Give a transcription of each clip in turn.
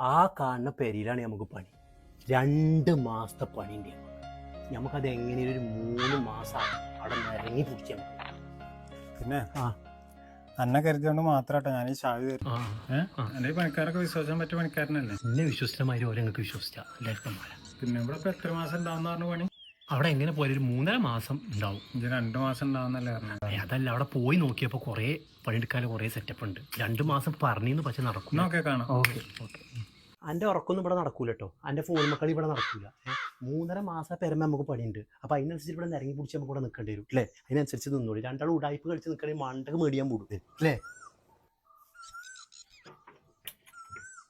ആ കാണുന്ന പെരിയിലാണ് നമുക്ക് പണി. രണ്ട് മാസത്തെ പണി ഉണ്ട് നമുക്ക് നമുക്കത് എങ്ങനെയും ഒരു മൂന്ന് മാസം അവിടെ നിരങ്ങി പിടിച്ചാൽ പിന്നെ? ആ. അന്നെ കരുതിയോണ്ട് മാത്രാട്ടോ ഞാൻ ഈ ചാവി തരും എന്റെ ഈ പണിക്കാരൊക്കെ വിശ്വസിക്കാൻ പറ്റിയ പണിക്കാരനല്ലേ? എന്നെ വിശ്വസിച്ചമാതിരി ഓരോ നിങ്ങൾക്ക് വിശ്വസിച്ചാൽ എല്ലാവർക്കും പിന്നെ ഇവിടെ ഇപ്പൊ എത്ര മാസം ഉണ്ടാവുന്ന പറഞ്ഞു പണി? അവിടെ എങ്ങനെ പോയാലും ഒരു മൂന്നര മാസം ഉണ്ടാവും. ഇത് രണ്ടു മാസം ഉണ്ടാവുന്നല്ലേ അതല്ല അവിടെ പോയി നോക്കിയപ്പോൾ കുറേ പണിയെടുക്കാൻ കുറേ സെറ്റപ്പ് ഉണ്ട്. രണ്ട് മാസം പറഞ്ഞിന്ന് പക്ഷെ നടക്കും കാണാം. ഓക്കെ ഓക്കെ എന്റെ ഉറക്കൊന്നും ഇവിടെ നടക്കൂല കേട്ടോ എന്റെ ഫോൺ മക്കൾ ഇവിടെ നടക്കൂല. ഏ, മൂന്നര മാസം പെരമ നമുക്ക് പണിയുണ്ട്. അപ്പോൾ അതിനനുസരിച്ച് ഇവിടെ നിരങ്ങി പിടിച്ച് നമുക്ക് ഇവിടെ നിൽക്കേണ്ടി വരും അല്ലേ അതിനനുസരിച്ച് നിന്നോളൂ. രണ്ടാളും ഉടായ്പ കളിച്ച് നിൽക്കണമെങ്കിൽ മണ്ടക്ക് മേടിയാൻ കൂടും അല്ലേ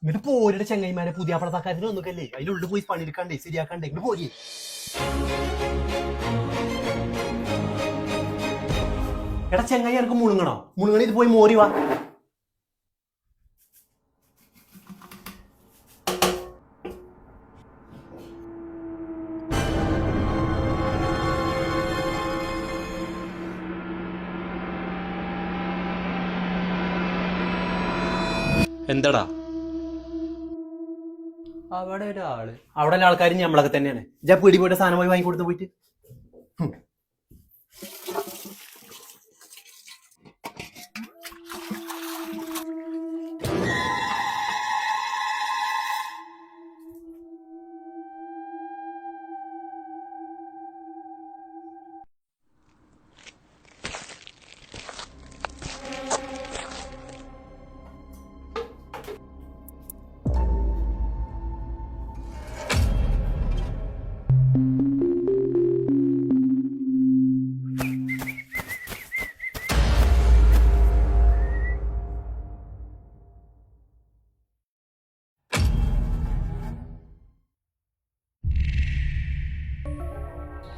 ഇങ്ങോട്ട് പോരുടെ ചെങ്ങൈമാരെ പുതിയ പടത്താക്കാരത്തിന് ഒന്നുമല്ലേ അതിനുള്ളിൽ പോയി പണിയെടുക്കാണ്ടേ ശരിയാക്കാണ്ടേ. ഇങ്ങോട്ട് പോരി. എടാ ചെങ്ങായി എനിക്ക് മുഴുങ്ങണോ മുഴുങ്ങണി ഇത് പോയി മോരി വാ. എന്താടാ? അവിടെ ഒരാൾ അവിടെ ആൾക്കാരും ഞമ്മളൊക്കെ തന്നെയാണ്. ഇജ പീടി പോയിട്ട് സാധനം പോയി വാങ്ങിക്കൊടുത്ത് പോയിട്ട്.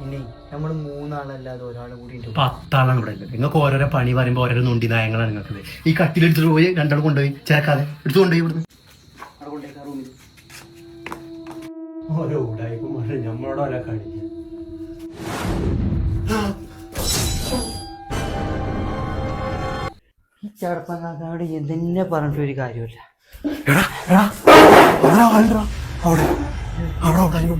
ഇനി നമ്മൾ മൂന്നാളല്ലാതെ ഒരാൾ കൂടി ഉണ്ട്. പത്താളാണ് ഇവിടെ. ഉള്ളത് നിങ്ങൾക്ക് ഓരോരോ പണി പറയുമ്പോൾ ഓരോരോ നൊണ്ടി നയങ്ങളാണ് നിങ്ങൾക്ക് ഈ കട്ടിലെടുത്തിട്ട് പോയി രണ്ടാൾ കൊണ്ടുപോയി ചേക്കാതെ എടുത്തു കൊണ്ടുപോയി ഇവിടുന്ന്. ഓരോ ഉടായ്പ നമ്മളോട് ഓരോ കാണിക്കുക എന്തെന്നെ പറഞ്ഞിട്ട് ഒരു കാര്യമില്ല എടാ എടാ അവിടെ. അവിടെ അവിടെ.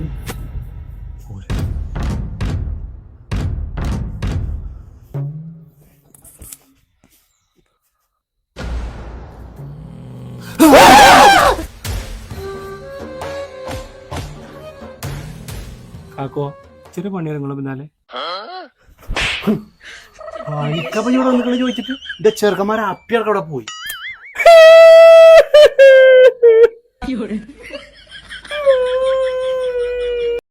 കാക്കോ ഇച്ചിരി പണി നിങ്ങളെ പിന്നാലെ ഇവിടെ വന്നിട്ട് ചോദിച്ചിട്ട്? എന്റെ ചെറുക്കന്മാരെ അപ്പിയർക്കവിടെ പോയി.